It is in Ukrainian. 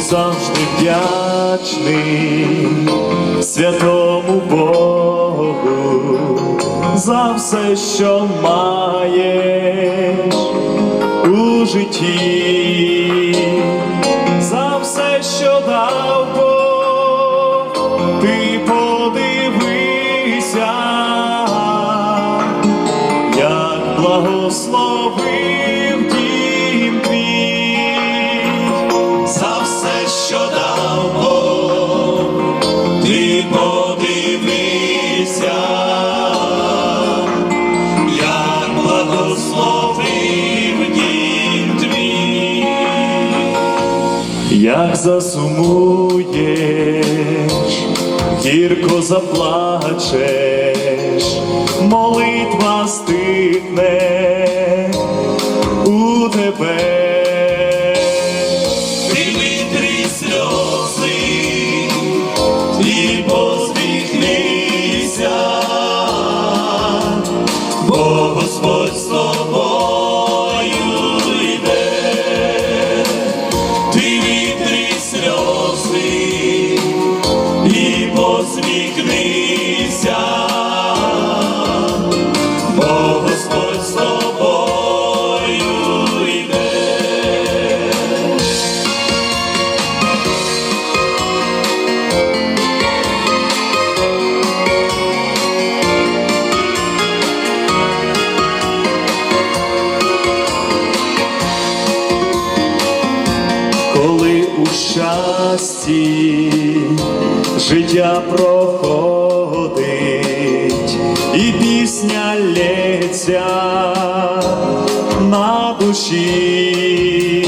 Завжди вдячний святому Богу за все, що маєш у житті, за все, що дав Бог, ти подивися, як благословив благословив дім твій, як засумуєш, гірко заплачеш, молитва стихне у тебе. Ти витри сльози коли у щасті життя проходить, і пісня лється на душі.